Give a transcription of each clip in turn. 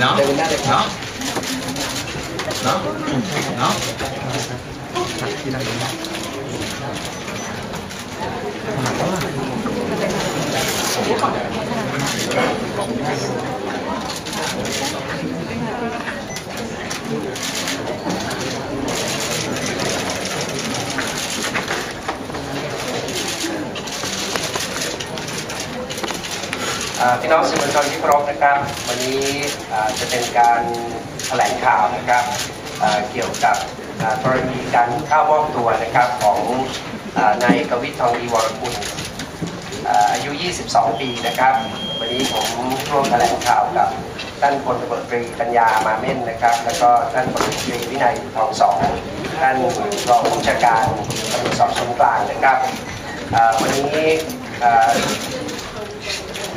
nó, nó, nó, nó. Thank you. พี่น้องสื่อมวลชนที่เคารพนะครับ วันนี้จะเป็นการแถลงข่าวนะครับเกี่ยวกับกรณีการเข้ามอบตัวนะครับของนายกวิทย์ทองดีวรกุลอาอายุ 22 ปีนะครับ วันนี้ผมร่วมแถลงข่าวกับท่านพลตำรวจตรีปัญญามาเม่นนะครับ แล้วก็ท่านพลตำรวจตรีวินัยทองสองท่านรองผู้บัญชาการตำรวจสอบสวนกลางนะครับวันนี้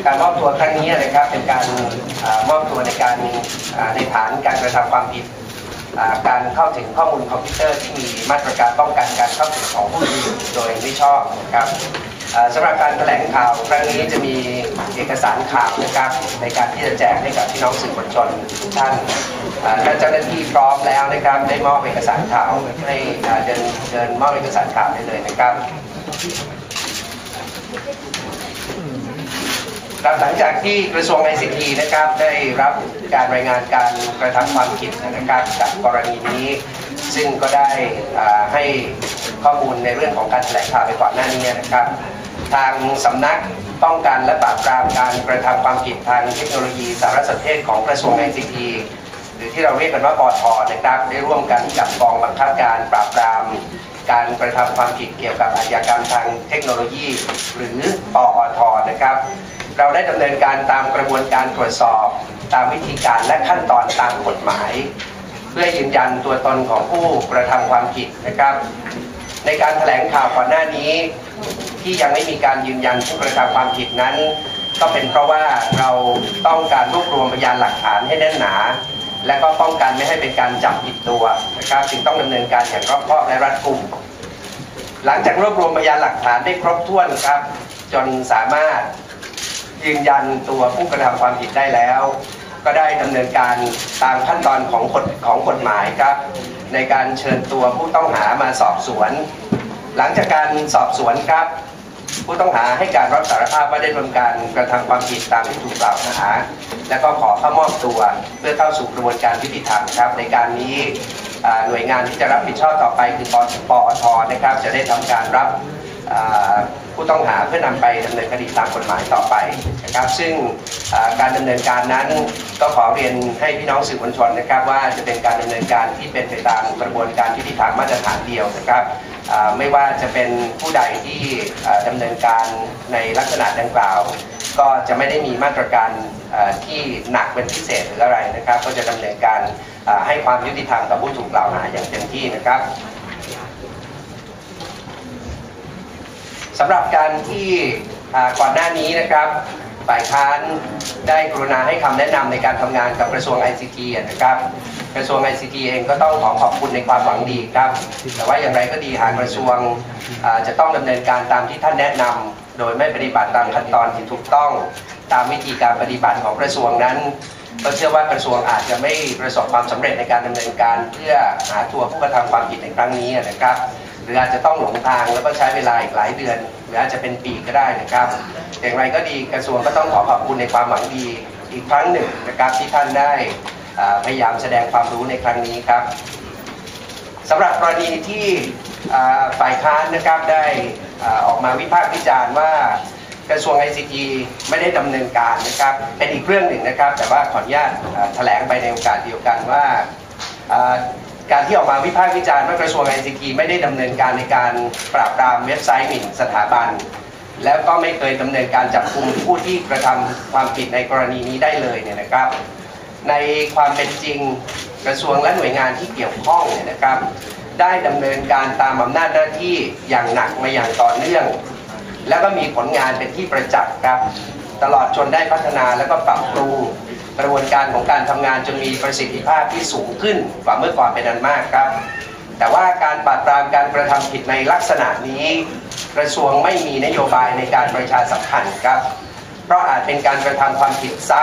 การมอบตัวครั้งนี้นะครับเป็นการอมอบตัวในการในฐานการกระทำความผิดการเข้าถึงข้อมูลคอมพิวเตอร์ที่มีมาตรการป้องกันการเข้าถึงของผู้อื่นโดยไม่ชอบนะครับอ่าสำหรับการแถลงข่าวครั้งนี้จะมีเอกสารข่าวนะครับในการที่จะแจกให้กับพี่น้องสื่อมวลชนทุกท่านอ่าถ้าเจ้าหน้าที่พร้อมแล้วนะครับได้มอบเอกสารข่าวให้เดินเดินมอบเอกสารข่าวได้เลยนะครับ ครับหลังจากที่กระทรวงไอซีทีนะครับได้รับการรายงานการกระทำความผิดนะครับกับกรณีนี้ ซึ่งก็ได้ให้ข้อมูลในเรื่องของการแถลงข่าวไปก่อนหน้านี้นะครับ ทางสำนักป้องกันและปราบปรามการกระทำความผิดทางเทคโนโลยีสารสนเทศของกระทรวงไอซีทีหรือที่เราเรียกกันว่าปอทนะครับได้ร่วมกันกับกองบังคับการปราบปรามการกระทำความผิดเกี่ยวกับอาชญากรรมทางเทคโนโลยี หรือปอทนะครับ เราได้ดำเนินการตามกระบวนการตรวจสอบ ตามวิธีการและขั้นตอนตามกฎหมาย เพื่อยืนยันตัวตนของผู้กระทำความผิดนะครับ ในการแถลงข่าวก่อนหน้านี้ ที่ยังไม่มีการยืนยันผู้กระทำความผิดนั้น ก็เป็นเพราะว่าเราต้องการรวบรวมพยานหลักฐานให้แน่นหนา และก็ป้องกันไม่ให้เป็นการจับผิดตัวนะครับจึงต้องดำเนินการอย่างรอบคอบและรัดกุมหลังจากรวบรวมพยานหลักฐานได้ครบถ้วนครับ จนสามารถ ยืนยันตัวผู้กระทำความผิดได้แล้ว ก็ได้ดำเนินการตามขั้นตอนของกฎของกฎหมายครับ ในการเชิญตัวผู้ต้องหามาสอบสวน หลังจากการสอบสวนครับ ผู้ต้องหาให้การรับสารภาพว่าได้ร่วมการกระทำความผิดตามที่ถูกกล่าวหา และก็ขอเข้ามอบตัวเพื่อเข้าสู่กระบวนการยุติธรรมครับ ในการนี้หน่วยงานที่จะรับผิดชอบต่อไปคือปปอทนะครับ จะได้ทำการรับ ผู้ต้องหาเพื่อนำไปดำเนินคดีตามกฎหมายต่อไปนะครับ ซึ่งการดำเนินการนั้นก็ขอเรียนให้พี่น้องสื่อมวลชนนะครับ ว่าจะเป็นการดำเนินการที่เป็นไปตามกระบวนการยุติธรรมมาตรฐานเดียวนะครับไม่ว่าจะเป็นผู้ใดที่อ่าดำเนินการในลักษณะดังกล่าว ก็จะไม่ได้มีมาตรการที่หนักเป็นพิเศษหรืออะไรนะครับ ก็จะดำเนินการให้ความยุติธรรมกับผู้ถูกกล่าวหาอย่างเต็มที่นะครับำหรับการที่ก่อนหน้านี้นะครับฝ่ายค้านได้กรุณาให้คำแนะนำในการทำงานกับกระทรวง ICT นะครับ กระทรวง ICT เองก็ต้องขอขอบคุณในความหวังดีครับ แต่ว่าอย่างไรก็ดีหากกระทรวงจะต้องดำเนินการตามที่ท่านแนะนำโดยไม่ปฏิบัติตามขั้นตอนที่ถูกต้องตามวิธีการปฏิบัติของกระทรวงนั้น ก็เชื่อว่ากระทรวงอาจจะไม่ประสบความสำเร็จในการดำเนินการ เพื่อหาตัวผู้กระทำความผิดในครั้งนี้นะครับ หรืออาจจะต้องหลงทางแล้วก็ใช้เวลาอีกหลายเดือน หรืออาจจะเป็นปีก็ได้นะครับ อย่างไรก็ดีกระทรวงก็ต้องขอขอบคุณในความหวังดีอีกครั้งหนึ่งนะครับที่ท่านได้พยายามแสดงความรู้ในครั้งนี้ครับสำหรับกรณีที่ฝ่ายค้านนะครับได้ออกมาวิพากษ์วิจารณ์ว่ากระทรวง ICT ไม่ได้ดำเนินการนะครับเป็นอีกเรื่องหนึ่งนะครับ แต่ว่าขออนุญาตแถลงไปในโอกาสเดียวกันว่า การที่ออกมาวิพากษ์วิจารณ์ว่ากระทรวง ICT ไม่ได้ดำเนินการในการปราบปรามเว็บไซต์หมิ่นสถาบัน แล้วก็ไม่เคยดำเนินการจับกุมผู้ที่กระทำความผิดในกรณีนี้ได้เลยเนี่ยนะครับ ในความเป็นจริงกระทรวงและหน่วยงานที่เกี่ยวข้องเนี่ยนะครับ ได้ดำเนินการตามอำนาจหน้าที่อย่างหนักมาอย่างต่อเนื่อง แล้วก็มีผลงานเป็นที่ประจักษ์ครับ ตลอดจนได้พัฒนาแล้วก็ปรับปรุง กระบวนการของการทำงานจนมีประสิทธิภาพที่สูงขึ้นกว่าเมื่อก่อนเป็นอันมากครับ แต่ว่าการปราบปรามการกระทำผิดในลักษณะนี้ กระทรวงไม่มีนโยบายในการประชาสัมพันธ์ครับ เพราะอาจเป็นการกระทำความผิดซ้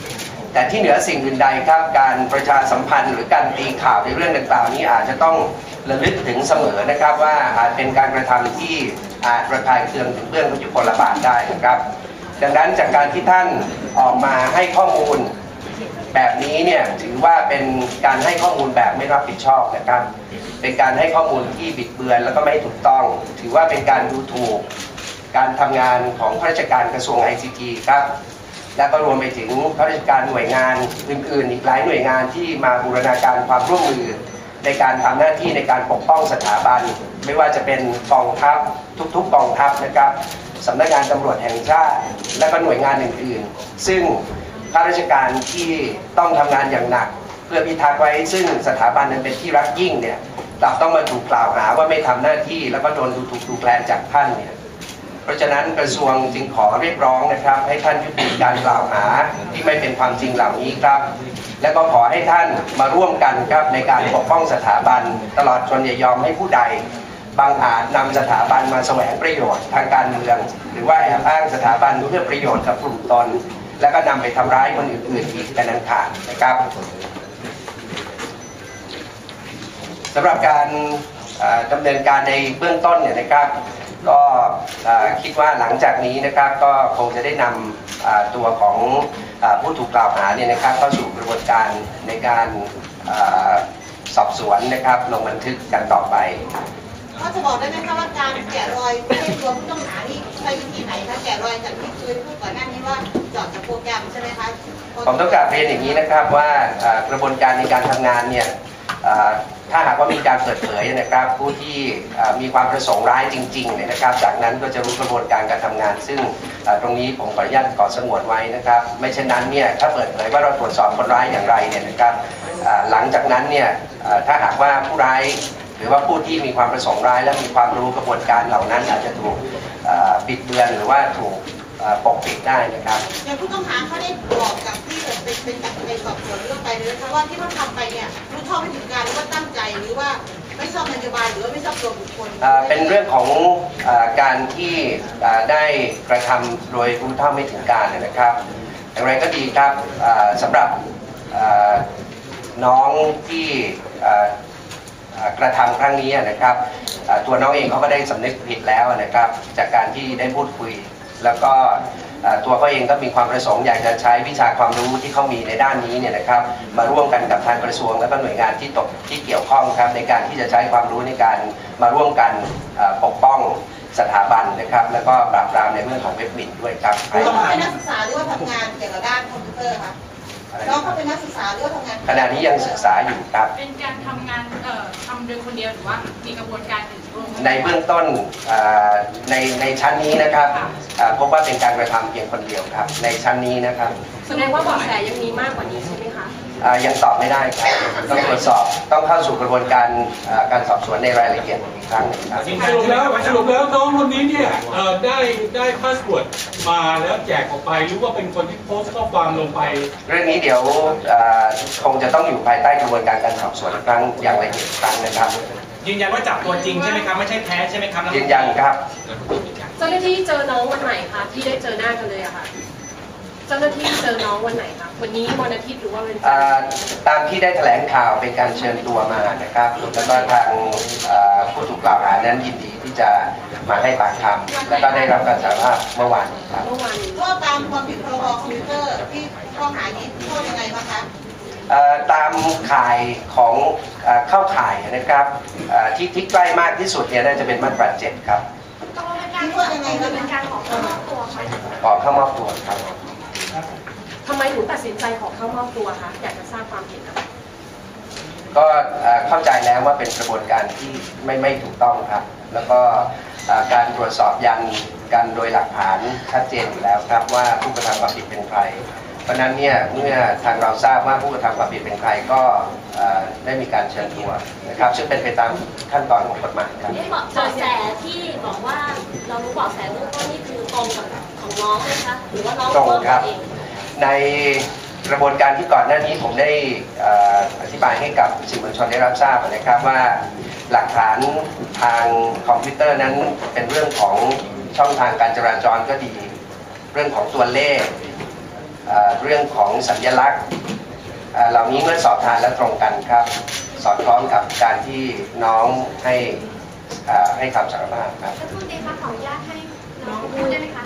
ำแต่ที่เหนือสิ่งอื่นใดครับการประชาสัมพันธ์หรือการตีข่าวในเรื่องต่างๆนี้อาจจะต้องระลึกถึงเสมอนะครับว่าอาจเป็นการกระทำที่อาจระคายเคืองถึงเรื่องของยุคลบาทได้นะครับ ดังนั้นจากการที่ท่านออกมาให้ข้อมูล แบบนี้เนี่ยถือว่าเป็นการให้ข้อมูลแบบไม่รับผิดชอบนะครับ เป็นการให้ข้อมูลที่บิดเบือนแล้วก็ไม่ถูกต้อง ถือว่าเป็นการดูถูกการทำงานของข้าราชการกระทรวง ICT ครับ และก็รวมไปถึงข้าราชการหน่วยงานอื่น ๆ อีกหลายหน่วยงานที่มาบูรณาการความร่วมมือในการทำหน้าที่ในการปกป้องสถาบัน ไม่ว่าจะเป็นกองทัพทุก ๆ กองทัพนะครับ สำนักงานตำรวจแห่งชาติและก็หน่วยงานอื่นๆ ซึ่งข้าราชการที่ต้องทำงานอย่างหนัก เพื่อพิทักษ์ไว้ซึ่งสถาบันนั้นเป็นที่รักยิ่งเนี่ยกลับต้องมาถูกกล่าวหาว่าไม่ทำหน้าที่แล้วก็โดนดูถูกดูแคลนจากท่านเนี่ยเพราะฉะนั้นกระทรวงจึงขอเรียกร้องนะครับ ให้ท่านยุติการกล่าวหาที่ไม่เป็นความจริงเหล่านี้ครับ และก็ขอให้ท่านมาร่วมกันครับในการปกป้องสถาบัน ตลอดจนอย่ายอมให้ผู้ใด บางอาจนำสถาบันมาแสวงประโยชน์ทางการเมือง หรือว่าแอบอ้างสถาบันเพื่อประโยชน์กับกลุ่มตน และก็นำไปทำร้ายคนอื่นๆอีกเป็นอันขาดนะครับสำหรับการดำเนินการในเบื้องต้นเนี่ยนะครับก็คิดว่าหลังจากนี้นะครับก็คงจะได้นำตัวของผู้ถูกกล่าวหาเนี่ยนะครับเข้าสู่กระบวนการในการอสอบสวนนะครับลงบันทึกกันต่อไป ก็จะบอกได้ไหมคะว่าการแกะรอยเส้นตัวผู้ต้องหานี่ใช้วิธีไหนคะแกะรอยจากที่เคยพูดก่อนหน้านี้ว่าจอดจากโปรแกรมใช่ไหมคะผมต้องกลับเรียนอย่างนี้นะครับว่ากระบวนการในการทำงานเนี่ยถ้าหากว่ามีการเปิดเผยนะครับผู้ที่มีความประสงค์ร้ายจริงๆเนี่ยนะครับ จากนั้นก็จะรู้กระบวนการการทำงาน ซึ่งตรงนี้ผมขออนุญาตขอสงวนไว้นะครับ ไม่เช่นนั้นเนี่ยถ้าเปิดเผยว่าเราตรวจสอบคนร้ายอย่างไรเนี่ยนะครับหลังจากนั้นเนี่ยถ้าหากว่าผู้ร้าย หรือว่าผู้ที่มีความประสงค์ร้าย และมีความรู้กระบวนการเหล่านั้น อาจจะถูกเอ่อบิดเบือนหรือว่าถูกปกปิดได้นะครับอย่างผู้ต้องหาเขาได้บอกกับที่เป็นเป็นจากในสอบสวนเรื่องไปเลยนะคะว่าที่เขาทำไปเนี่ยรู้เท่าไม่ถึงการหรือว่าตั้งใจหรือว่าไม่ชอบนโยบายหรือว่าไม่ชอบตัวบุคคลเป็นเรื่องของอการที่ได้กระทำโดยรู้เท่าไม่ถึงการนะครับ อย่างไรก็ดีครับเอ่อสำหรับน้องที่ กระทำครั้งนี้นะครับตัวน้องเองเขาก็ได้สำนึกผิดแล้วนะครับจากการที่ได้พูดคุย แล้วก็ตัวเขาเองก็มีความประสงค์อยากจะใช้วิชาความรู้ที่เขามีในด้านนี้เนี่ยนะครับมาร่วมกันกับทางกระทรวง และก็หน่วยงานที่ตกที่เกี่ยวข้องครับในการที่จะใช้ความรู้ในการมาร่วมกันปกป้องสถาบันนะครับ แล้วก็ปราบปรามในเรื่องของเว็บหมิ่นด้วยครับน้องเขาเป็นนักศึกษาหรือว่าทำงานเกี่ยวกับด้านคอมพิวเตอร์คะ น้องเขาเป็นนักศึกษาหรือว่าทำงานขณะนี้ยังศึกษาอยู่ครับ เป็นการทำงานเอ่อทำโดยคนเดียวหรือว่ามีกระบวนการอื่นร่วมในเบื้องต้นเอ่อในในชั้นนี้นะครับเอ่อพบว่าเป็นการกระทำเพียงคนเดียวครับ ในชั้นนี้นะครับ แสดงว่าเบาะแสยังมีมากกว่านี้ใช่ไหมคะเอ่อ ยังตอบไม่ได้ครับต้องตรวจสอบต้องเข้าสู่กระบวนการเอ่อการสอบสวนในรายละเอียดอีกครั้งหนึ่งครับสรุปแล้วสรุปแล้วน้องคนนี้เนี่ยเอ่อได้ได้พาสปอร์ตมาแล้วแจกออกไปหรือว่าเป็นคนที่โพสต์ข้อความลงไป เรื่องนี้เดี๋ยวเอ่อคงจะต้องอยู่ภายใต้กระบวนการการสอบสวนอีกครั้งอย่างละเอียดอีกครั้งนะครับยืนยันว่าจับตัวจริงใช่ไหมครับไม่ใช่แพ้ใช่ไหมครับยืนยันครับเจ้าหน้าที่เจอน้องวันไหนคะที่ได้เจอหน้ากันเลยอะค่ะ เจ้าหน้าที่เจอน้องวันไหนคะวันนี้วันอาทิตย์หรือว่าวันจันทอ่าร์ตามที่ได้แถลงข่าวเป็นการเชิญตัวมานะครับแล้วก็ทางเอ่อผู้ถูกกล่าวหานั้นยินดีที่จะมาให้ปากคำแล้วก็ได้รับการสารภาพเมื่อวานนี้ครับ เมื่อวานโทษตามความผิดพรบคอมพิวเตอร์ที่ข้อหานี้โทษยังไงบ้างคะ เอ่อตามข่ายของเอ่อเข้าข่ายนะครับเอ่อที่ที่ใกล้มากที่สุดเนี่ยน่าจะเป็นมาตราเจ็ดครับที่โทษยังไงคะเป็นการของขอเข้ามอบตัวครับ ทำไมถึงตัดสินใจขอเข้ามอบตัวคะอยากจะทราบความเห็นนะคะก็เอ่อเข้าใจแล้วว่าเป็นกระบวนการที่ไม่ไม่ถูกต้องครับ แล้วก็เอ่อการตรวจสอบยันกันโดยหลักฐานชัดเจนอยู่แล้วครับว่าผู้กระทำความผิดเป็นใคร เพราะฉะนั้นเนี่ยเมื่อทางเราทราบว่าผู้กระทำความผิดเป็นใครก็เอ่อได้มีการเชิญตัวนะครับซึ่งเป็นไปตามขั้นตอนของกฎหมายครับเบาะแสที่บอกว่าเรารู้เบาะแสเบื้องต้นนี่คือตรงกับของน้องไหมคะหรือว่าน้องตรงเพิ่มครับเอง ในกระบวนการที่ก่อนหน้านี้ผมได้ออธิบายให้กับสื่อมวลชนได้รับทราบนะครับว่าหลักฐานทางคอมพิวเตอร์นั้นเป็นเรื่องของช่องทางการจราจรก็ดี เรื่องของตัวเลขเรื่องของสัญลักษณ์เหล่านี้เมื่อสอบทานและตรงกันครับ สอดคล้องกับการที่น้องให้ให้คำสารภาพครับท่านทูตเองคะขออนุญาตให้น้องพูดได้ไหมคะ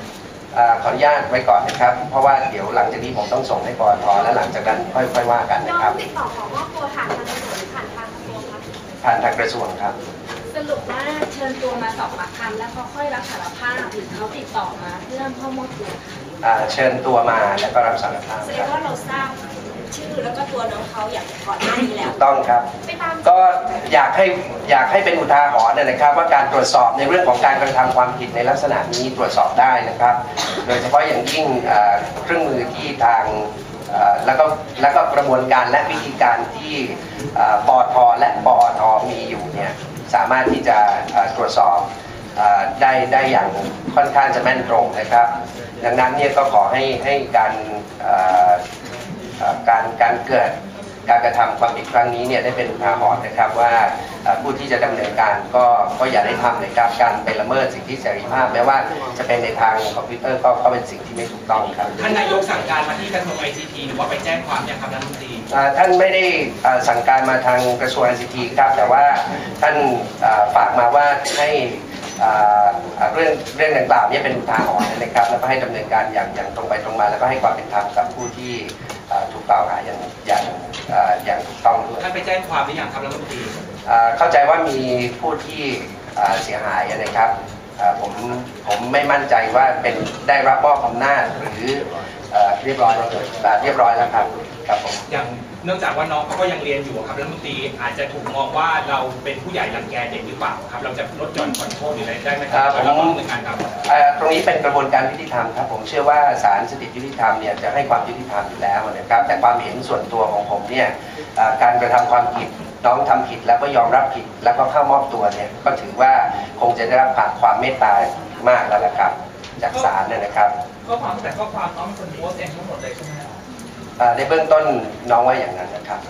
ขออนุญาตไว้ก่อนนะครับ เพราะว่าเดี๋ยวหลังจากนี้ผมต้องส่งให้ปอทและหลังจากนั้นค่อยๆว่ากันน้นะองครับติดต่อขอมอบตัวผ่านทางตำรวจหรือผ่านทางกระทรวงคะผ่านทางกระทรวงครับ สรุปว่าเชิญตัวมาสอบปากคำแล้วเขาค่อยรับสารภาพหรือเขาติดต่อมาเพื่อเข้ามอบตัวค่ะอ่าเชิญตัวมาแล้วก็รับสารภาพแสดคงรับว่าเราทราบ ชื่อแล้วก็ตัวน้องเขาอย่างก่อนหน้านี้แล้ว ถูกต้องครับ ไปตามก็อยากให้อยากให้เป็นอุทาหรณ์นะครับ ว่าการตรวจสอบในเรื่องของการกระทำความผิดในลักษณะนี้ตรวจสอบได้นะครับ โดยเฉพาะอย่างยิ่งเอ่อเครื่องมือที่ทางเอ่อแล้วก็แล้วก็กระบวนการและวิธีการที่เอ่อปอทและปอทมีอยู่เนี่ยสามารถที่จะเอ่อตรวจสอบเอ่อได้ได้อย่างค่อนข้างจะแม่นตรงนะครับ ดังนั้นเนี่ยก็ขอให้ให้การเอ่อเอ่อ การการเกิดการกระทำความผิดครั้งนี้เนี่ยได้เป็นอุทาหรณ์นะครับว่าเอ่อผู้ที่จะดำเนินการก็ก็อย่าได้ทำเลยครับการไปละเมิดสิทธิเสรีภาพแม้ว่าจะเป็นในทางคอมพิวเตอร์ก็ก็เป็นสิ่งที่ไม่ถูกต้องครับท่านนายกสั่งการมาที่กระทรวงไอซีทีหรือว่าไปแจ้งความยังครับรัฐมนตรีอ่าท่านไม่ได้อ่าสั่งการมาทางกระทรวง ICT ครับแต่ว่าท่านอ่าฝากมาว่าให้อ่าอ่า เรื่องเรื่องดังกล่าวเนี้เป็นอุทาหรณ์นะครับ แล้วก็ให้ดำเนินการอย่างอย่างตรงไปตรงมา แล้วก็ให้ความเป็นธรรมกับผู้ที่อ่าถูกกล่าวหาอย่างอย่างอ่าอย่างถูกต้องด้วยท่านไปแจ้งความหรือยังครับรัฐมนตรีอ่าเข้าใจว่ามีผู้ที่อ่าเสียหายนะครับอ่าผมผมไม่มั่นใจว่าเป็นได้รับมอบอำนาจหรือเอ่อเรียบร้อยแล้วอ่าเรียบร้อยแล้วครับครับผมอย่าง เนื่องจากว่าน้องเขาก็ยังเรียนอยู่ครับรัฐมนตรีอาจจะถูกมองว่าเราเป็นผู้ใหญ่รังแกเด็กหรือเปล่าครับ เราจะลดหย่อนผ่อนโทษหรืออะไรได้ไหมคครัรับบผมเราต้องดำเนินการครับเอ่อตรงนี้เป็นกระบวนการยุติธรรมครับ ผมเชื่อว่าศาลสถิตยุติธรรมเนี่ยจะให้ความยุติธรรมอยู่แล้วนะครับ แต่ความเห็นส่วนตัวของผมเนี่ยเอ่อการกระทำความผิดน้องทำผิดแล้วก็ยอมรับผิดแล้วก็เข้ามอบตัวเนี่ยก็ถือว่าคงจะได้รับผ่านความเมตตามากแล้วละครับ จากศาลเนี่ยนะครับข้อความแต่ข้อความน้องเป็นคนโพสต์เองทั้งหมดเลยใช่ไหมครับเอ่อ ในเบื้องต้นน้องว่าอย่างนั้นนะครับ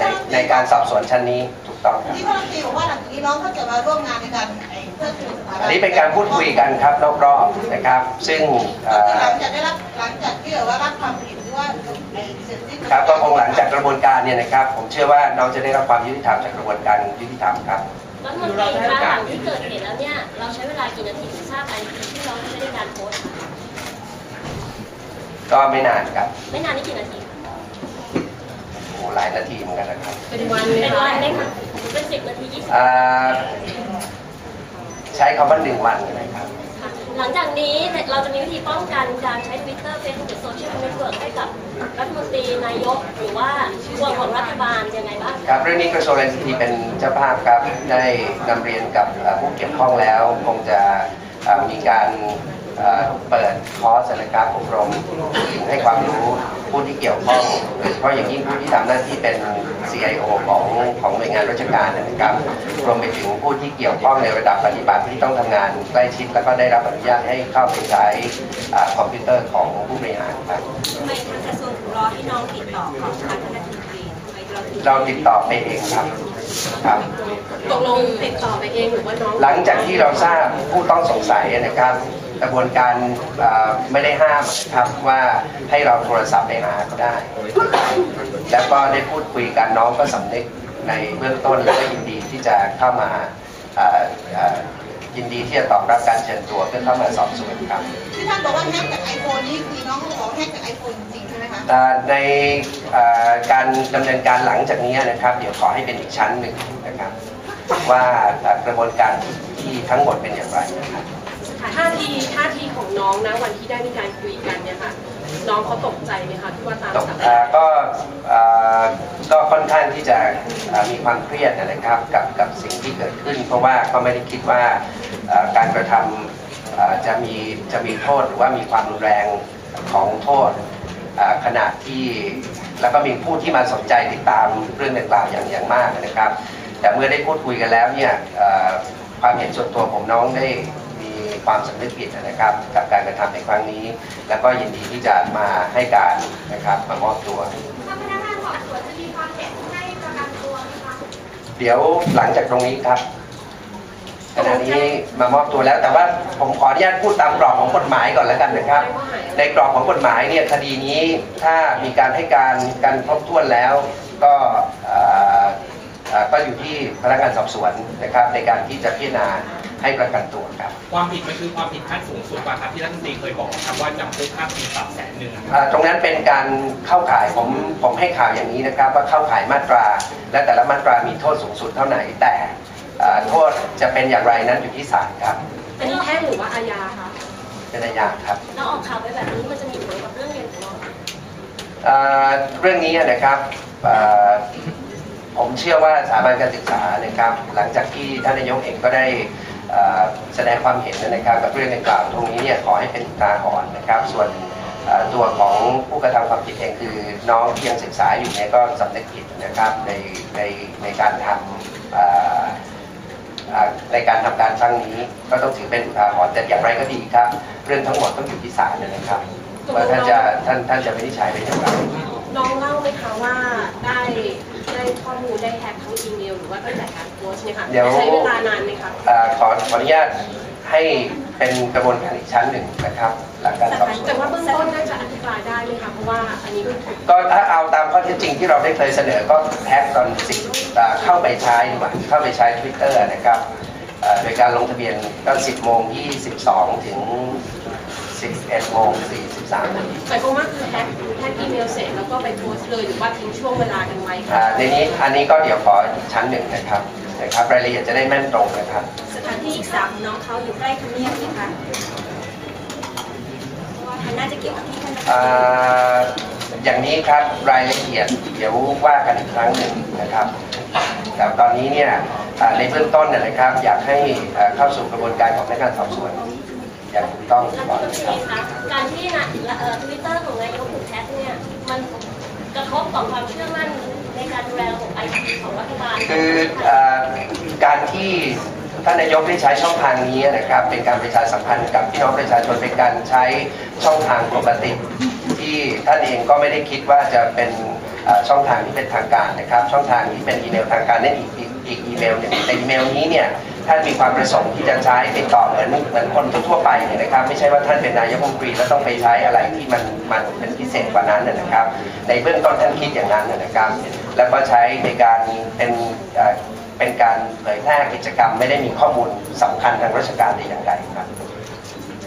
ในในการสอบสวนชั้นนี้ถูกต้องครับที่พ่อรังตีบอกว่าหลังจากนี้น้องก็จะมาร่วมงานในการไอ้เพื่อคืนสถาบันอันนี้เป็นการพูดคุยกันครับรอบๆนะครับ ซึ่งเอ่อหลังจากได้รับหลังจากที่แบบว่ารับความผิดหรือว่าไอ้เสร็จสิ้นครับก็คงหลังจากกระบวนการเนี่ยนะครับ ผมเชื่อว่าน้องจะได้รับความยุติธรรมจากกระบวนการยุติธรรมครับรัฐมนตรีคะหลังที่เกิดเหตุแล้วเนี่ยเราใช้เวลากี่นาทีถึงทราบการที่เราไม่ได้การโพสต์ ก็ไม่นานครับ ไม่นานนี่กี่นาทีคะโอ้หลายนาทีเหมือนกันนะครับเป็นวันไหมเป็นคะวันไหมคะเป็นสิบนาทียี่สิบอ่าใช้คำว่าหนึ่งวันนะครับค่ะหลังจากนี้เราจะมีวิธีป้องกันการใช้ Twitter Facebook หรือโซเชียลเน็ตเวิร์กให้กับรัฐมนตรีนายก หรือว่าส่วนของรัฐบาลยังไงบ้างครับเรื่องนี้กระทรวงแรงงานเป็นเจ้าภาพครับได้นำเรียนกับเอ่อผู้เกี่ยวข้องแล้ว คงจะเอ่อมีการ เอ่อเปิดคอร์สนะครับอบรมให้ความรู้ผู้ที่เกี่ยวข้องโดยเฉพาะอย่างยิ่งผู้ที่ทำหน้าที่เป็น CIO ของของหน่วยงานราชการนะครับรวมไปถึงผู้ที่เกี่ยวข้องในระดับปฏิบัติที่ต้องทำงานใกล้ชิด แล้วก็ได้รับอนุญาตให้เข้าไปใช้อ่าคอมพิวเตอร์ของผู้บริหารครับทำไมทางกระทรวงถึงรอให้น้องติดต่อของทางคณะรัฐมนตรีทำไมเราถึงเราติดต่อไปเองครับครับตกลงติดต่อไปเองหรือว่าน้องหลังจากที่เราทราบผู้ต้องสงสัยนะครับก ระบวนการเอ่อไม่ได้ห้ามนะครับว่าให้เราโทรศัพท์ไปหาเขาได้ แล้วก็ได้พูดคุยกันน้องก็สำนึกในเบื้องต้นแล้วก็ยินดีที่จะเข้ามาเอ่อเอ่อยินดีที่จะตอบรับการเชิญตัวเพื่อเข้ามาสอบสวนครับที่ท่านบอกว่าแฮกจากไอโฟนนี่คือน้องเขาบอกแฮกจากไอโฟนจริงใช่ไหมคะแต่ในเอ่อการดำเนินการหลังจากนี้นะครับ เดี๋ยวขอให้เป็นอีกชั้นหนึ่งนะครับ ว่าเอ่อกระบวนการที่ทั้งหมดเป็นอย่างไรนะครับ ท่าทีท่าทีของน้องนะวันที่ได้มีการคุยกันเนี่ยค่ะ น้องเขาตกใจไหมคะที่ว่าตามตกจับเอ่อก็เอ่อก็ค่อนข้างที่จะเอ่อมีความเครียดนะครับกับกับสิ่งที่เกิดขึ้น เพราะว่าก็ไม่ได้คิดว่าเอ่อการกระทำเอ่อจะมีจะมีโทษหรือว่ามีความรุนแรงของโทษเอ่อขนาดที่แล้วก็มีผู้ที่มาสนใจติดตามเรื่องดังกล่าวอย่างอย่างมากนะครับ แต่เมื่อได้พูดคุยกันแล้วเนี่ยเอ่อความเห็นส่วนตัวผมน้องได้มี ความสำนึกผิดนะครับกับการกระทำในครั้งนี้ แล้วก็ยินดีที่จะมาให้การนะครับมามอบตัวทางพนักงานสอบสวนจะมีความเห็นให้ประกันตัวไหมคะเดี๋ยวหลังจากตรงนี้ครับขณะนี้มามอบตัวแล้วแต่ว่าผมขออนุญาตพูดตามกรอบของกฎหมายก่อนแล้วกันนะครับ ในกรอบของกฎหมายเนี่ยคดีนี้ถ้ามีการให้การการครบถ้วนแล้วก็เอ่อเอ่อ ก็อยู่ที่พนักงานสอบสวนนะครับในการที่จะพิจารณาให้ประกันตัวครับ ความผิดมันคือความผิดขั้นสูงสุดป่ะครับที่รัฐมนตรีเคยบอกครับว่าจำคุกห้าปีปรับแสนหนึ่งอะครับอ่าตรงนั้นเป็นการเข้าข่ายผมผมให้ข่าวอย่างนี้นะครับ ว่าเข้าข่ายมาตรา และแต่ละมาตรามีโทษสูงสุดเท่าไหร่แต่อ่าโทษจะเป็นอย่างไรนั้นอยู่ที่ศาลครับอันนี้แพ่งหรือว่าอาญาคะเป็นอาญาครับเราออกข่าวไปแบบนี้มันจะมีผลกับเรื่องเรียนของเราไหมเอ่อเรื่องนี้นะครับเอ่อ ผมเชื่อว่าสถาบันการศึกษานะครับ หลังจากที่ท่านนายกเองก็ได้แสดงความเห็นนะครับกับเรื่องดังกล่าวตรงนี้เนี่ยขอให้เป็นอุทาหรณ์นะครับ ส่วนตัวของผู้กระทำความผิดเองคือน้องที่ยังศึกษาอยู่เนี่ยก็สำนึกผิดนะครับในในในการทำในการทำการครั้งนี้ก็ต้องถือเป็นอุทาหรณ์แต่อย่างไรก็ดีครับ เรื่องทั้งหมดต้องอยู่ที่ศาลนะครับว่าท่านจะท่านท่านจะวินิจฉัยเป็นอย่างไร น้องเล่าไหมคะว่าได้ได้ข้อมูลได้แฮกทั้งอีเมลหรือว่าตั้งแต่การโพสต์เนี่ยค่ะเดี๋ยว ใช้เวลานานไหมคะอ่าขอขออนุญาตให้เป็นกระบวนการอีกชั้นหนึ่งนะครับ หลังการสอบสวแต่นว่าเบื้องต้นน่าจะอธิบายได้ไหมคะเพราะว่าอันนี้มันถูก ก็ถ้าเอาตามข้อเท็จจริงที่เราได้เคยเสนอก็แฮกตอนสิอ่าเข้าไปใช้ดีกว่าเข้าไปใช้ Twitter นะครับอ่าโดยการลงทะเบียนก็10โมง22 ถึง 11โมง43นาทีหมายความว่าคือแฮกแฮกอีเมลเสร็จแล้วก็ไปโพสต์เลยหรือว่าทิ้งช่วงเวลากันไว้อ่าในนี้อันนี้ก็เดี๋ยวขอชั้นหนึ่งนะครับนะครับรายละเอียดจะได้แม่นตรงนะครับสถานที่ศึกษาของน้องเขาอยู่ใกล้ทำเนียบไหมคะเพราะว่ามันน่าจะเกี่ยวกับที่ท่านอ่าอย่างนี้ครับรายละเอียดเดี๋ยวว่ากันอีกครั้งหนึ่งนะครับแต่ตอนนี้เนี่ยอ่าในเบื้องต้นเนยนะครับ อยากให้อ่าเข้าสู่กระบวนการของพนักงานสอบสวน อย่างถูกต้องแล้วก่อนคุณนะครับนคะการที่นะทวิตเตอร์ของนายกถูกแฮ็กเนี่ยมันกระทบต่อความเชื่อมั่นในการดูแลระบบไอทีของรัฐบาลคืออการที่ท่านนายกได้ใช้ช่องทางนี้นะครับ เป็นการประชาสัมพันธ์กับพี่น้องประชาชนเป็นการใช้ช่องทางปกติ ที่ท่านเองก็ไม่ได้คิดว่าจะเป็นช่องทางที่เป็นทางการนะครับ ช่องทางที่เป็นอีเมลทางการนั่นอีกอีกอีกอีเมลหนึ่งแต่อีเมลนี้เนี่ย ท่านมีความประสงค์ที่จะใช้ติดต่อเหมือนเหมือนคนทั่วๆไปเนี่ยนะครับ ไม่ใช่ว่าท่านเป็นนายกรัฐมนตรีแล้วต้องไปใช้อะไรที่มันมันเป็นพิเศษกว่านั้นนะนะครับ ในเบื้องต้นท่านคิดอย่างนั้นนะนะครับ แล้วก็ใช้ในการเป็นเอ่อเป็นการเผยแพร่กิจกรรม ไม่ได้มีข้อมูลสำคัญทางราชการแต่อย่างใดครับ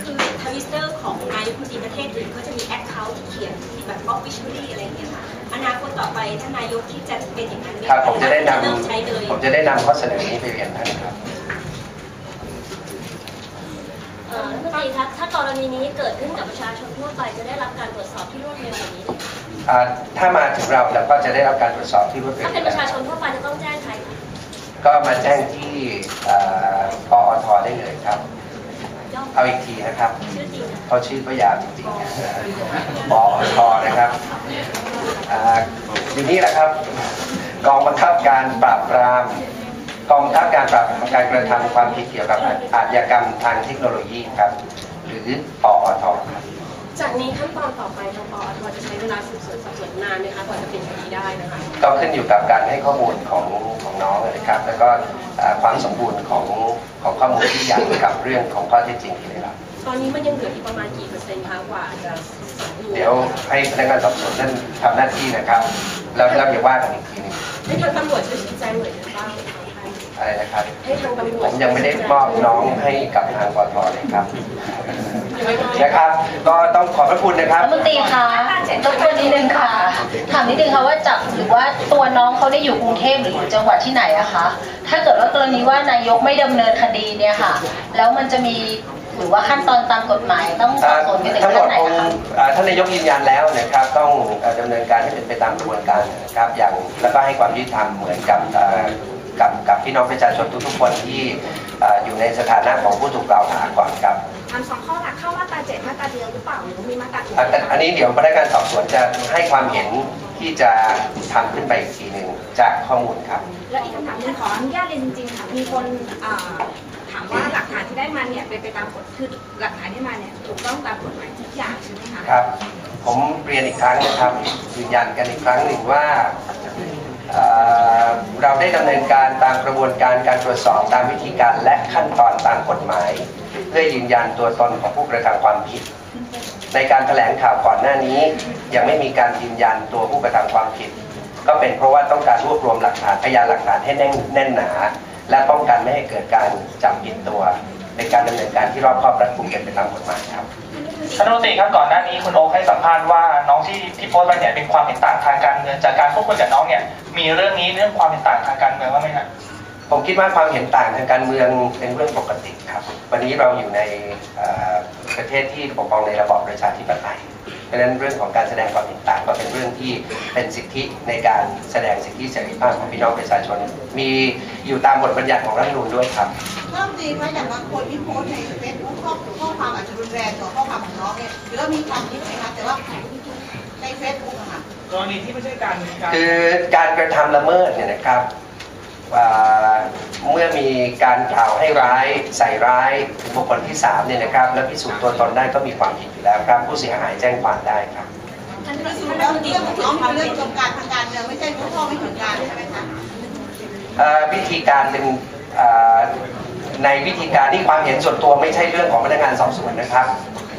คือทวิตเตอร์ของนายกรัฐมนตรีประเทศอื่นเขาจะมีแอคเคาท์ที่เขียนที่แบบ officially อะไรอย่างเงี้ยค่ะอนาคตต่อไปถ้านายกที่จะเป็นอย่างนั้นไหครับผมจะได้นเลิกใช้เลยำผมจะได้นำข้อเสนอนี้ไปเรียนท่านครับ เอ่อ รัฐมนตรีคะถ้ากรณีนี้เกิดขึ้นกับประชาชนทั่วไปจะได้รับการตรวจสอบที่รวดเร็วกว่านี้ไหมคะอ่าถ้ามาถึงเราเราก็จะได้รับการตรวจสอบที่รวดเร็วถ้าเป็นประชาชนทั่วไปจะต้องแจ้งใครคะก็มาแจ้งที่อ่าปอทได้เลยครับ ย่อมเอาอีกทีนะครับชื่อจริงค่ะเขาชื่อก็ยาวจริงๆปอทนะครับอ่าอยู่นี่แหละครับ กองบังคับการปราบปราม กองบังคับการปราบการกระทำความผิดเกี่ยวกับอาชญากรรมทางเทคโนโลยีครับ หรือปอทครับจากนี้ขั้นตอนต่อไปทางปอทจะใช้เวลาสืบสวนสอบสวนนานไหมคะกว่าจะเป็นคดีได้นะคะก็ขึ้นอยู่กับการให้ข้อมูลของของน้องนะครับ แล้วก็อ่าความสมบูรณ์ของของข้อมูลที่อย่างกับเรื่องของข้อเท็จจริงที่ได้รับตอนนี้มันยังเหลืออีกประมาณกี่เปอร์เซ็นต์คะกว่าจะสมบูรณ์เดี๋ยวให้พนักงานสอบสวนท่านทำหน้าที่นะครับแล้วเราจะว่ากันอีกทีหนึงให้ทางตำรวจช่วยชี้แจงหน่อยได้บ้างไหมคะท่าน อะไรนะครับให้ทางตำรวผจมยังไม่ได้มอบน้องให้กับทางปทเลยครับ นะครับ ก็ต้องขอบพระคุณนะครับ รัฐมนตรีคะรบกวนนิดนึงค่ะ ถามนิดนึงค่ะว่าจับหรือว่าตัวน้องเขาได้อยู่กรุงเทพหรืออยู่จังหวัดที่ไหนอะคะ ถ้าเกิดว่ากรณีว่านายกไม่ดำเนินคดีเนี่ยค่ะ แล้วมันจะมีหรือว่าขั้นตอนตามกฎหมายต้องสอบสวนกันถึงทั้งหมขั้ดนไหนคงอะคะอ่าท่านนายกยืนยันแล้วนะครับ ต้องเอ่อดำเนินการให้เป็นไปตามกระบวนการนะครับ อย่างแล้วก็ให้ความยุติธรรมเหมือนกับเอ่อ กับกับพี่น้องประชาชนทุกๆคนที่เอ่ออยู่ในสถานะของผู้ถูกกล่าวหาก่อนครับทำสองข้อหลักเข้ามาตราเจ็ดมาตราเดียวหรือเปล่าหรือมีมาตราอื่นอะแต่อันนี้เดี๋ยวพนักงานสอบสวนจะให้ความเห็นที่จะทำขึ้นไปอีกทีหนึ่งจากข้อมูลครับ แล้วอีกคำถามหนึงขออนุญาตเรียนจริงๆค่ะมีคนอ่าถามว่าหลักฐานที่ได้มาเนี่ยเป็นไปตามกฎคือหลักฐานที่มาเนี่ยถูกต้องตามกฎหมายทุกอย่างใช่ไหมคะครับ ผมเรียนอีกครั้งนะครับยืนยันกันอีกครั้งหนึ่งว่า เราได้ดำเนินการตามกระบวนการการตรวจสอบตามวิธีการและขั้นตอนตามกฎหมาย เพื่อยืนยันตัวตนของผู้กระทำความผิด ในการแถลงข่าวก่อนหน้านี้ ยังไม่มีการยืนยันตัวผู้กระทำความผิด ก็เป็นเพราะว่าต้องการรวบรวมหลักฐานพยานหลักฐานให้แน่นแน่นหนา และป้องกันไม่ให้เกิดการจับผิดตัวเป็นการดำเนินการที่รอบคอบรัดกุมเป็นไปตามกฎหมายครับ ท่านรัฐมนตรีครับก่อนหน้านี้คุณโอ๊คให้สัมภาษณ์ว่าน้องที่ที่โพสต์ไปเนี่ยเป็นความเห็นต่างทางการเมืองจากการพูดคุยกับน้องเนี่ยมีเรื่องนี้เรื่องความเห็นต่างทางการเมืองบ้างไหมครับผมคิดว่าความเห็นต่างทางการเมืองเป็นเรื่องปกติครับ วันนี้เราอยู่ในประเทศที่ปกครองในระบอบประชาธิปไตย เพราะฉะนั้นเรื่องของการแสดงความเห็นต่างก็เป็นเรื่องที่เป็นสิทธิในการแสดงสิทธิเสรีภาพของพี่น้องประชาชน มีอยู่ตามบทบัญญัติของรัฐธรรมนูญด้วยครับเริ่มดีไหมอย่างบางคนที่โพสในเฟซบุ๊กข้อข้อความอาจจะรุนแรงต่อข้อความของน้องเนี่ยหรือว่ามีความคิดไหมคะแต่ว่าในเฟซบุ๊กอะค่ะกรณีที่ไม่ใช่การคือการกระทำละเมิดเนี่ยนะครับอ่า เมื่อมีการกล่าวให้ร้ายใส่ร้ายบุคคลที่3เนี่ยนะครับแล้วพิสูจน์ตัวตนได้ก็มีความผิดอยู่แล้วครับผู้เสียหายแจ้งความได้ครับท่านประธานแล้วเรื่องของน้องเป็นเรื่องจงการทางการเมืองไม่ใช่รู้เท่าไม่ถึงการใช่ไหมคะเอ่อวิธีการเป็นเอ่อในวิธีการที่ความเห็นส่วนตัวไม่ใช่เรื่องของพนักงานสอบสวนนะครับ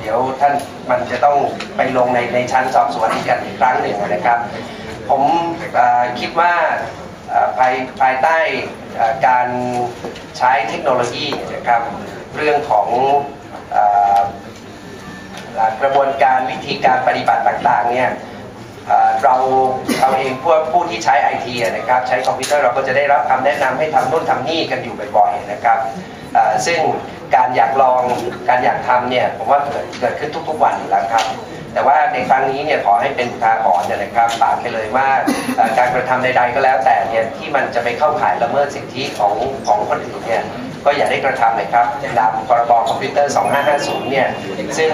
เดี๋ยวท่านมันจะต้องไปลงในในชั้นสอบสวนอีกกันอีกครั้งหนึ่งนะครับ ผมเอ่อคิดว่าเอ่อ ภายภายใต้การใช้เทคโนโลยีนะครับเรื่องของอกระบวนการวิธีการปฏิบัติต่างๆเนี่ยเราเราเองพวกผู้ที่ใช้ไอทีนะครับใช้คอมพิวเตอร์เราก็จะได้รับคำแนะนำให้ทำนู่นทำนี่กันอยู่บ่อยๆนะครับซึ่งการอยากลองการอยากทำเนี่ยผมว่าเกิดเกิดขึ้นทุกๆวันแล้วครับ แต่ว่าในครั้งนี้เนี่ยขอให้เป็นอุทาหรณ์เนี่ยนะครับฝากไปเลยว่าการกระทำใด ๆ ก็แล้วแต่เนี่ยที่มันจะไปเข้าข่ายละเมิดสิทธิของของคนอื่นเนี่ยก็อย่าได้กระทำเลยครับตามพรบคอมพิวเตอร์ 2550 เนี่ย ซึ่ง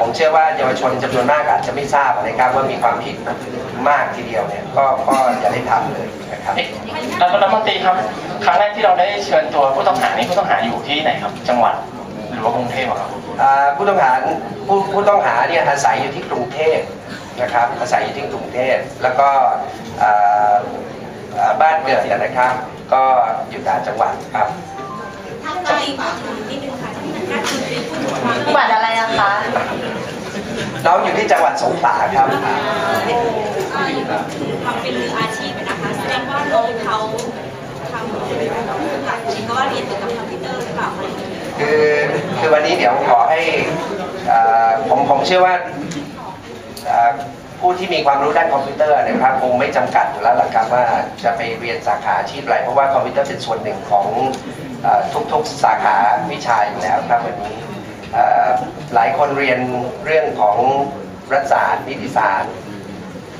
ผมเชื่อว่าเยาวชนจำนวนมากอาจจะไม่ทราบนะครับว่ามีความผิดมากทีเดียวเนี่ย ก็ก็อย่าได้ทำเลยนะครับแล้วรัฐมนตรีครับ ครั้งแรกที่เราได้เชิญตัวผู้ต้องหานี่ผู้ต้องหาอยู่ที่ไหนครับ จังหวัด หรือว่ากรุงเทพอะครับอ่าผู้ต้องหาผู้ผู้ต้องหาเนี่ยอาศัยอยู่ที่กรุงเทพนะครับอาศัยอยู่ที่กรุงเทพแล้วก็อ่าอ่าบ้านเกิดเนี่ยนะครับ ก็อยู่ต่างจังหวัดครับทางใต้ฝากนิดนึงค่ะที่นักคุณเป็นผู้ถูกความจังหวัดอะไรอะคะน้องอยู่ที่จังหวัดสงขลาครับทำเป็นมืออาชีพนะคะ แสดงว่าน้องเขาทำหลักคิดว่าเรียนเกี่ยวกับคอมพิวเตอร์หรือเปล่าคื คือคือวันนี้เดี๋ยวขอให้ผมผมเชื่อว่าผู้ที่มีความรู้ด้านคอมพิวเตอร์นะครับคงไม่จำกัดอยู่แล้วล่ะครับว่าจะไปเรียนสาขาอาชีพอะไรเพราะว่าคอมพิวเตอร์เป็นส่วนหนึ่งของอทุกๆสาขาวิชาอยู่แล้วครับวันนี้หลายคนเรียนเรื่องของรัฐศาสตร์นิติศาสตร์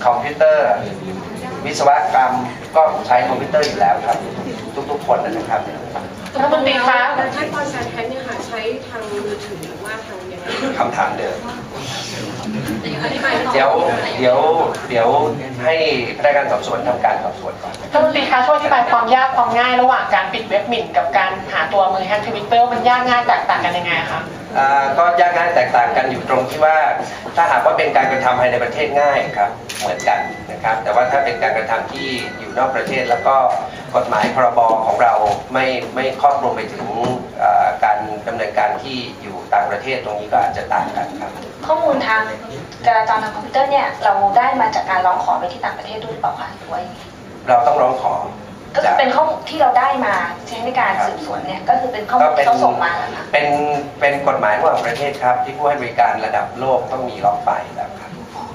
คอมพิวเตอร์ วิศวกรรมก็ใช้คอมพิวเตอร์อยู่แล้วครับ ทุกๆคนนะครับรัฐมนตรีคะขั้นตอนการแคสเนี่ คำถามเดิมอธิบายเดี๋ยวเดี๋ยวเดี๋ยวให้พนักงานสอบสวนทำการสอบสวนก่อน ท่านรัฐมนตรีคะช่วยอธิบายความยากความง่ายระหว่างการปิดเว็บหมิ่นกับการหาตัวมือแฮกทวิตเตอร์มันยากง่ายแตกต่างกันยังไงคะอ่าก็ยากง่ายแตกต่างกันอยู่ตรงที่ว่า ถ้าหากว่าเป็นการกระทำภายในประเทศง่ายครับเหมือนกันนะครับ แต่ว่าถ้าเป็นการกระทำที่อยู่นอกประเทศแล้วก็กฎหมายพรบของเราไม่ไม่ครอบคลุมไปถึงอ่า การดำเนินการที่อยู่ต่างประเทศตรงนี้ก็อาจจะต่างกันครับ ข้อมูลทางจราจรทางคอมพิวเตอร์เนี่ยเราได้มาจากการร้องขอไปที่ต่างประเทศด้วยหรือเปล่าคะหรือว่ายังไงเราต้องร้องขอ ก็คือเป็นข้อมูลที่เราได้มาใช้ในการสืบสวนเนี่ยก็คือเป็นข้อมูลที่เขาส่งมาเหรอคะเป็นเป็นกฎหมายระหว่างประเทศครับ ที่ผู้ให้บริการระดับโลกต้องมีล็อกไฟล์แล้วครับ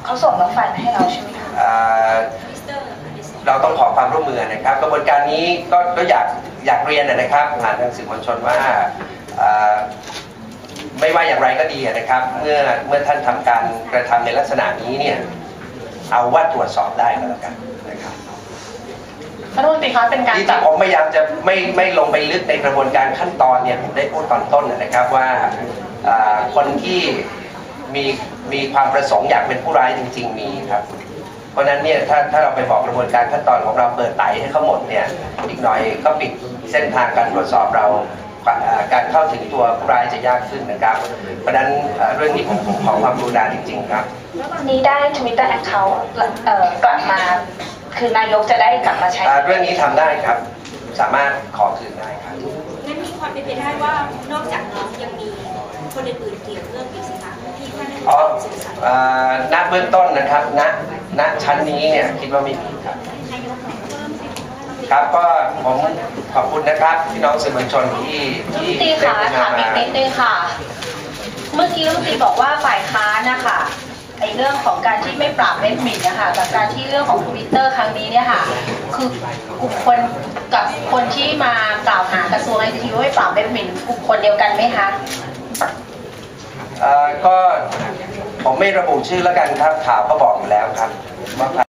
เขาส่งล็อกไฟล์มาให้เราใช่ไหมคะอ่า เราต้องขอความร่วมมือนะครับ กระบวนการนี้ก็ก็อยากอยากเรียนนะครับผ่านทางสื่อมวลชนว่าอ่าไม่ว่าอย่างไรก็ดีนะครับ เมื่อเมื่อท่านทำการกระทำในลักษณะนี้เนี่ยเอาว่าตรวจสอบได้ก็แล้วกันนะครับท่านรัฐมนตรีคะเป็นการที่จัที่บผมพยายามจะไม่ไม่ลงไปลึกในกระบวนการขั้นตอนเนี่ยผมได้พูดตอนต้นนะครับว่าอ่าคนที่มีมีความประสงค์อยากเป็นผู้ร้ายจริง ๆ มีครับ เพราะฉะนั้นเนี่ยถ้าถ้าเราไปบอกกระบวนการขั้นตอนของเราเปิดไตให้เขาหมดเนี่ยอีกหน่อยก็ปิดเส้นทางการตรวจสอบเราอ่าการเข้าถึงตัวผู้ร้ายจะยากขึ้นนะครับ เพราะฉะนั้นอ่าเรื่องนี้ผมผมขอความกรุณาจริง ๆ ครับแล้วตอนนี้ได้ Twitter Account เอ่อกลับมา คือนายกจะได้กลับมาใช้อ่าเรื่องนี้ทำได้ครับ สามารถขอคืนได้ครับงั้นมีความเป็นไปได้ว่านอกจากน้องยังมีคนอื่นๆเกี่ยวเรื่องอีกสิคะที่ท่านให้อ๋อความสงสัยอ่าณเบื้องต้นนะครับณ ณชั้นนี้เนี่ยคิดว่าไม่มีครับ ครับก็ผมขอบคุณนะครับพี่น้องสื่อมวลชนที่รัฐที่มนตรีได้คะกรุณถามอีกนิดนึงค่ะ เมื่อกี้รัฐมนตรีบอกว่าฝ่ายค้านนะคะไอ้เรื่องของการที่ไม่ปราบเว็บหมิ่นนะคะกับการที่เรื่องของทวิตเตอร์ครั้งนี้เนี่ยค่ะ คือกลุ่มคนกับคนที่มากล่าวหากระทรวงไอทีว่าไม่ปราบเว็บหมิ่นกลุ่มคนเดียวกันไหมคะเอ่อ ก็ผมไม่ระบุชื่อแล้วกันครับข่าวก็บอกอยู่แล้วครับว่า